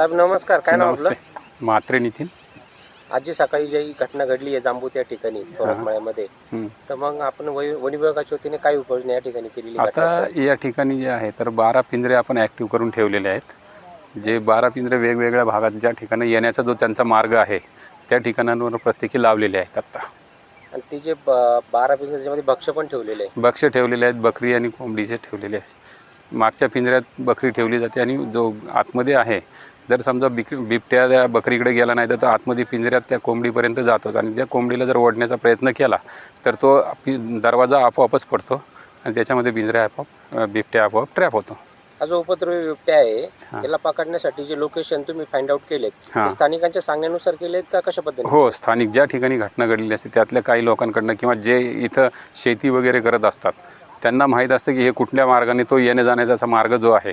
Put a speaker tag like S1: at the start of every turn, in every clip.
S1: साहेब नमस्कार. काय नाव आपलं?
S2: नमस्ते. म्हात्रे नितीन.
S1: आज जी सकाळी जी घटना घडली आहे जांबू त्या ठिकाणी थोरातमाळ्यामध्ये
S2: हं.
S1: तर मग आपण वै- वन विभागाच्या वतीने काय उपाययोजना या ठिकाणी केलेली
S2: आता? या ठिकाणी जे आहे तर बारा पिंजरे आपण ॲक्टिव्ह करून ठेवलेले आहेत. जे बारा पिंजरे वेगवेगळ्या भागात ज्या ठिकाणी येण्याचा जो त्यांचा मार्ग आहे त्या ठिकाणांवर प्रत्येकी लावलेले आहेत आत्ता
S1: आणि ते जे ब- बारा पिंजरे त्याच्यामध्ये भक्ष पण ठेवलेले आहे
S2: बक्ष ठेवलेले आहेत बकरी आणि कोंबडीचे ठेवलेले आहेत. मागच्या पिंजऱ्यात बकरी ठेवली जाते आणि जो आतमध्ये आहे जर समजा बिक बिबट्या त्या बकरीकडे गेला नाही तर तो आतमध्ये पिंजऱ्यात त्या कोंबडीपर्यंत जातोच आणि त्या कोंबडीला जर ओढण्याचा प्रयत्न केला तर तो पि दरवाजा आपोआपच पडतो आणि त्याच्यामध्ये पिंजऱ्या आपोआप बिबट्या आपोआप ट्रॅप होतो
S1: हा जो उपद्रवी बिबट्या आहे. त्याला पकडण्यासाठी जे लोकेशन तुम्ही फाइंड आउट केलेत
S2: हा.
S1: स्थानिकांच्या सांगण्यानुसार केलेत का कशा पद्धतीने
S2: हो स्थानिक ज्या ठिकाणी घटना घडलेली असते त्यातल्या काही लोकांकडनं किंवा जे इथं शेती वगैरे करत असतात त्यांना माहीत असतं की हे कुठल्या मार्गाने तो येण्या जाण्याचा मार्ग जो आहे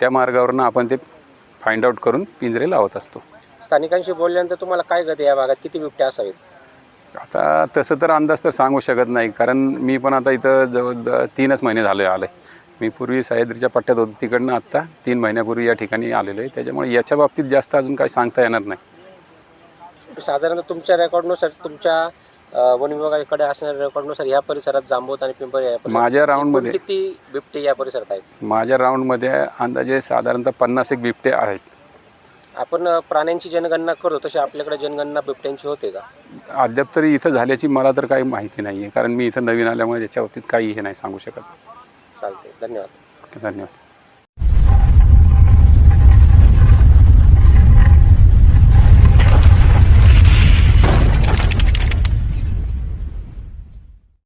S2: त्या मार्गावरनं आपण ते फाइंड आउट करून पिंजरे लावत असतो.
S1: स्थानिकांशी बोलल्यानंतर तुम्हाला काय गत या भागात? किती बिबट्या असावेत
S2: आता तसं तर अंदाज तर सांगू शकत नाही कारण मी पण आता इथं जवळ तीनच महिने झाले आले मी पूर्वी सह्याद्रीच्या पट्ट्यात होतो तिकडनं आत्ता तीन महिन्यापूर्वी या ठिकाणी आलेलो आहे. त्याच्यामुळे याच्या बाबतीत जास्त अजून काही सांगता येणार नाही.
S1: साधारणतः तुमच्या रेकॉर्डनुसार तुमच्या वन विभागाकडे असणाऱ्या रेकॉर्डनुसार या परिसरात जांबूत आणि पिंपरी या परिसरात
S2: माझ्या राऊंडमध्ये
S1: किती बिबटे या परिसरात आहेत?
S2: माझ्या राऊंडमध्ये अंदाजे साधारणतः पन्नास एक बिबटे आहेत.
S1: आपण प्राण्यांची जनगणना करतो तशी आपल्याकडे जनगणना बिबट्यांची होते का?
S2: अद्याप तरी इथं झाल्याची मला तर काही माहिती नाही आहे कारण मी इथं नवीन आल्यामुळे याच्या बाबतीत काही हे नाही सांगू शकत.
S1: चालते धन्यवाद.
S2: धन्यवाद.